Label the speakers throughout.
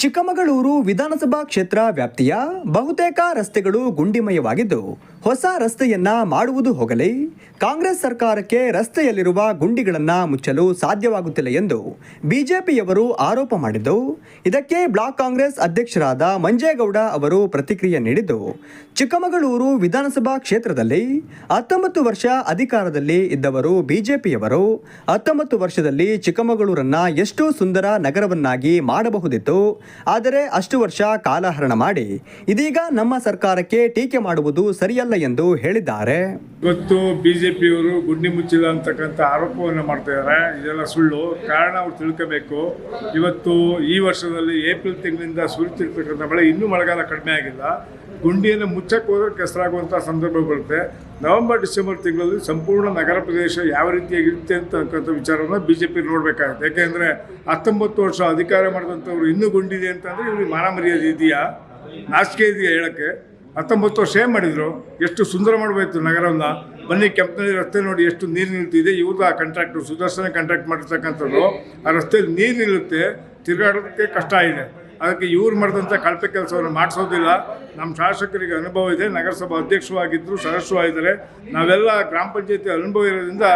Speaker 1: ಚಿಕ್ಕಮಗಳೂರು ವಿಧಾನಸಭಾ ಕ್ಷೇತ್ರ ವ್ಯಾಪ್ತಿಯ ಬಹುತೇಕ ರಸ್ತೆಗಳು ಗುಂಡಿಮಯವಾಗಿದ್ದು ಹೊಸ ರಸ್ತೆಯನ್ನ ಮಾಡುವುದು ಹೋಗಲಿ. ಕಾಂಗ್ರೆಸ್ ಸರ್ಕಾರಕ್ಕೆ ರಸ್ತೆಯಲ್ಲಿರುವ ಗುಂಡಿಗಳನ್ನು ಮುಚ್ಚಲು ಸಾಧ್ಯವಾಗುತ್ತಿಲ್ಲ ಎಂದು ಬಿಜೆಪಿಯವರು ಆರೋಪ ಮಾಡಿದ್ದು, ಇದಕ್ಕೆ ಬ್ಲಾಕ್ ಕಾಂಗ್ರೆಸ್ ಅಧ್ಯಕ್ಷರಾದ ಮಂಜೇಗೌಡ ಅವರು ಪ್ರತಿಕ್ರಿಯೆ ನೀಡಿದ್ದು, ಚಿಕ್ಕಮಗಳೂರು ವಿಧಾನಸಭಾ ಕ್ಷೇತ್ರದಲ್ಲಿ ಹತ್ತೊಂಬತ್ತು ವರ್ಷ ಅಧಿಕಾರದಲ್ಲಿ ಇದ್ದವರು ಬಿಜೆಪಿಯವರು, ಹತ್ತೊಂಬತ್ತು ವರ್ಷದಲ್ಲಿ ಚಿಕ್ಕಮಗಳೂರನ್ನ ಎಷ್ಟು ಸುಂದರ ನಗರವನ್ನಾಗಿ ಮಾಡಬಹುದಿತ್ತು, ಆದರೆ ಅಷ್ಟು ವರ್ಷ ಕಾಲಹರಣ ಮಾಡಿ, ಇದೀಗ ನಮ್ಮ ಸರ್ಕಾರಕ್ಕೆ ಟೀಕೆ ಮಾಡುವುದು ಸರಿಯಲ್ಲ ಎಂದು ಹೇಳಿದ್ದಾರೆ.
Speaker 2: ಇವತ್ತು ಬಿಜೆಪಿಯವರು ಗುಂಡಿ ಮುಚ್ಚಿಲ್ಲ ಅಂತಕ್ಕಂಥ ಆರೋಪವನ್ನು ಮಾಡ್ತಾ ಇದ್ದಾರೆ. ಇದೆಲ್ಲ ಸುಳ್ಳು. ಕಾರಣ ಅವ್ರು ತಿಳ್ಕೋಬೇಕು. ಇವತ್ತು ಈ ವರ್ಷದಲ್ಲಿ ಏಪ್ರಿಲ್ ತಿಂಗಳಿಂದ ಸುರಿತಿರ್ತಕ್ಕಂಥ ಮಳೆ ಇನ್ನೂ ಮಳೆಗಾಲ ಕಡಿಮೆ ಆಗಿಲ್ಲ. ಗುಂಡಿಯನ್ನು ಮುಚ್ಚಕ್ಕೆ ಹೋದ್ರೆ ಕೆಸರಾಗುವಂಥ ಸಂದರ್ಭ ಬರುತ್ತೆ. ನವೆಂಬರ್, ಡಿಸೆಂಬರ್ ತಿಂಗಳಲ್ಲಿ ಸಂಪೂರ್ಣ ನಗರ ಪ್ರದೇಶ ಯಾವ ರೀತಿಯಾಗಿರುತ್ತೆ ಅಂತಕ್ಕಂಥ ವಿಚಾರವನ್ನು ಬಿ ಜೆ ಪಿ ನೋಡಬೇಕಾಗುತ್ತೆ. ಯಾಕೆಂದರೆ ಹತ್ತೊಂಬತ್ತು ವರ್ಷ ಅಧಿಕಾರ ಮಾಡಿದಂಥವ್ರು ಇನ್ನೂ ಗುಂಡಿದೆ ಅಂತಂದರೆ ಇವ್ರಿಗೆ ಮಾನ ಮರ್ಯಾದೆ ಇದೆಯಾ? ನಾಚಿಕೆ ಇದೆಯಾ ಹೇಳೋಕ್ಕೆ? ಹತ್ತೊಂಬತ್ತು ವರ್ಷ ಏನು ಮಾಡಿದರು? ಎಷ್ಟು ಸುಂದರ ಮಾಡಬೇಕು ನಗರವನ್ನು? ಬನ್ನಿ ಕೆಂಪನಲ್ಲಿ ರಸ್ತೆ ನೋಡಿ ಎಷ್ಟು ನೀರು ನಿಲ್ತಿದೆ. ಇವ್ರದ್ದು ಆ ಕಾಂಟ್ರಾಕ್ಟು ಸುದರ್ಶನ ಕಾಂಟ್ರಾಕ್ಟ್ ಮಾಡಿರ್ತಕ್ಕಂಥದ್ದು, ಆ ರಸ್ತೆಯಲ್ಲಿ ನೀರು ನಿಲ್ಲುತ್ತೆ ತಿರುಗಾಡೋದಕ್ಕೆ ಕಷ್ಟ ಇದೆ. ಅದಕ್ಕೆ ಇವ್ರು ಮಾಡಿದಂಥ ಕಳಪೆ ಕೆಲಸವನ್ನು ಮಾಡಿಸೋದಿಲ್ಲ. ನಮ್ಮ ಶಾಸಕರಿಗೆ ಅನುಭವ ಇದೆ. ನಗರಸಭಾ ಸದಸ್ಯರು ಆಗಿದ್ದಾರೆ. ನಾವೆಲ್ಲ ಗ್ರಾಮ ಪಂಚಾಯತಿ ಅನುಭವ ಇರೋದ್ರಿಂದ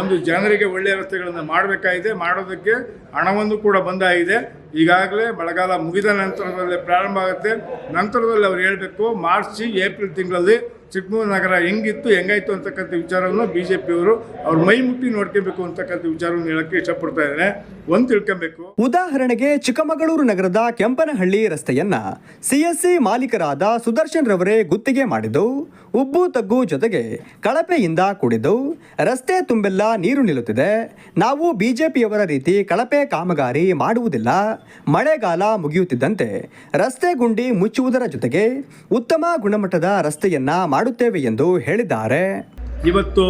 Speaker 2: ಒಂದು ಜನರಿಗೆ ಒಳ್ಳೆಯ ರಸ್ತೆಗಳನ್ನು ಮಾಡಬೇಕಾಗಿದೆ. ಮಾಡೋದಕ್ಕೆ ಹಣವನ್ನು ಕೂಡ ಬಂದಾಗಿದೆ. ಈಗಾಗಲೇ ಮಳೆಗಾಲ ಮುಗಿದ ನಂತರದಲ್ಲೇ ಪ್ರಾರಂಭ ಆಗುತ್ತೆ. ನಂತರದಲ್ಲಿ ಅವ್ರು ಹೇಳಬೇಕು, ಮಾರ್ಚ್, ಏಪ್ರಿಲ್ ತಿಂಗಳಲ್ಲಿ ಚಿಕ್ಕಮಗಳೂರು ನಗರ ಹೆಂಗಿತ್ತು, ಹೆಂಗಾಯ್ತು ಅಂತಕ್ಕಂಥ ವಿಚಾರವನ್ನು ಬಿ ಜೆ ಪಿಯವರು ಅವ್ರ ಮೈ ಮುಟ್ಟಿ ನೋಡ್ಕೋಬೇಕು ಅಂತಕ್ಕಂಥ ವಿಚಾರವನ್ನು ಹೇಳಕ್ಕೆ ಇಷ್ಟಪಡ್ತಾ ಇದ್ದಾರೆ ಒಂದು ತಿಳ್ಕೊಬೇಕು.
Speaker 1: ಉದಾಹರಣೆಗೆ ಚಿಕ್ಕಮಗಳೂರು ನಗರದ ಕೆಂಪನಹಳ್ಳಿ ರಸ್ತೆಯನ್ನ ಸಿಎಸ್ಸಿ ಮಾಲೀಕರಾದ ಸುದರ್ಶನ್ ರವರೇ ಗುತ್ತಿಗೆ ಮಾಡಿದ್ದು, ಉಬ್ಬು ತಗ್ಗು ಜೊತೆಗೆ ಕಳಪೆಯಿಂದ ಕೂಡಿದ್ದು, ರಸ್ತೆ ತುಂಬೆಲ್ಲ ನೀರು ನಿಲ್ಲುತ್ತಿದೆ, ನಾವು ಬಿಜೆಪಿಯವರ ರೀತಿ ಕಳಪೆ ಕಾಮಗಾರಿ ಮಾಡುವುದಿಲ್ಲ, ಮಳೆಗಾಲ ಮುಗಿಯುತ್ತಿದ್ದಂತೆ ರಸ್ತೆ ಗುಂಡಿ ಮುಚ್ಚುವುದರ ಜೊತೆಗೆ ಉತ್ತಮ ಗುಣಮಟ್ಟದ ರಸ್ತೆಯನ್ನ ಮಾಡುತ್ತೇವೆ ಎಂದು ಹೇಳಿದ್ದಾರೆ.
Speaker 2: ಇವತ್ತು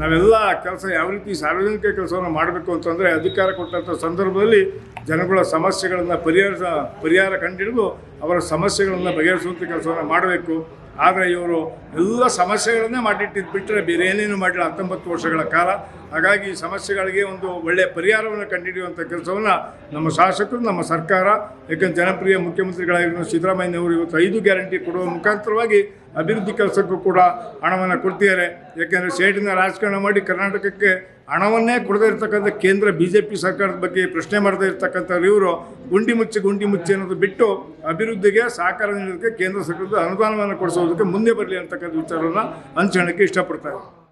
Speaker 2: ನಾವೆಲ್ಲ ಕೆಲಸ ಯಾವ ರೀತಿ ಸಾರ್ವಜನಿಕ ಕೆಲಸವನ್ನು ಮಾಡಬೇಕು ಅಂತಂದರೆ ಅಧಿಕಾರ ಕೊಟ್ಟಂಥ ಸಂದರ್ಭದಲ್ಲಿ ಜನಗಳ ಸಮಸ್ಯೆಗಳನ್ನು ಪರಿಹಾರ ಪರಿಹಾರ ಕಂಡಿಡಿದು ಅವರ ಸಮಸ್ಯೆಗಳನ್ನು ಬಗೆಹರಿಸುವಂಥ ಕೆಲಸವನ್ನು ಮಾಡಬೇಕು. ಆದರೆ ಇವರು ಎಲ್ಲ ಸಮಸ್ಯೆಗಳನ್ನೇ ಮಾಡಿಟ್ಟಿದ್ದು ಬಿಟ್ಟರೆ ಬೇರೆ ಏನೇನು ಮಾಡಿಲ್ಲ. ಹತ್ತೊಂಬತ್ತು ವರ್ಷಗಳ ಕಾಲ. ಹಾಗಾಗಿ ಈ ಸಮಸ್ಯೆಗಳಿಗೆ ಒಂದು ಒಳ್ಳೆಯ ಪರಿಹಾರವನ್ನು ಕಂಡುಹಿಡಿಯುವಂಥ ಕೆಲಸವನ್ನು ನಮ್ಮ ಶಾಸಕರು, ನಮ್ಮ ಸರ್ಕಾರ ಯಾಕಂದ್ರೆ ಜನಪ್ರಿಯ ಮುಖ್ಯಮಂತ್ರಿಗಳಾಗಿರೋ ಸಿದ್ದರಾಮಯ್ಯನವರು ಇವತ್ತು ಐದು ಗ್ಯಾರಂಟಿ ಕೊಡುವ ಮುಖಾಂತರವಾಗಿ ಅಭಿವೃದ್ಧಿ ಕೆಲಸಕ್ಕೂ ಕೂಡ ಹಣವನ್ನು ಕೊಡ್ತಿದ್ದಾರೆ. ಯಾಕೆಂದರೆ ಸ್ಟೇಟಿನ ರಾಜಕಾರಣ ಮಾಡಿ ಕರ್ನಾಟಕಕ್ಕೆ ಹಣವನ್ನೇ ಕೊಡದೇ ಇರತಕ್ಕಂಥ ಕೇಂದ್ರ ಬಿ ಜೆ ಪಿ ಸರ್ಕಾರದ ಬಗ್ಗೆ ಪ್ರಶ್ನೆ ಮಾಡದೇ ಇರತಕ್ಕಂಥವ್ರು ಇವರು. ಗುಂಡಿ ಮುಚ್ಚಿ ಗುಂಡಿ ಮುಚ್ಚಿ ಅನ್ನೋದು ಬಿಟ್ಟು ಅಭಿವೃದ್ಧಿಗೆ ಸಹಕಾರ ನೀಡೋದಕ್ಕೆ ಕೇಂದ್ರ ಸರ್ಕಾರದ ಅನುದಾನವನ್ನು ಕೊಡಿಸೋದಕ್ಕೆ ಮುಂದೆ ಬರಲಿ ಅಂತಕ್ಕಂಥ ವಿಚಾರವನ್ನು ಹಂಚಿಕೊಳ್ಳೋಕ್ಕೆ ಇಷ್ಟಪಡ್ತಾರೆ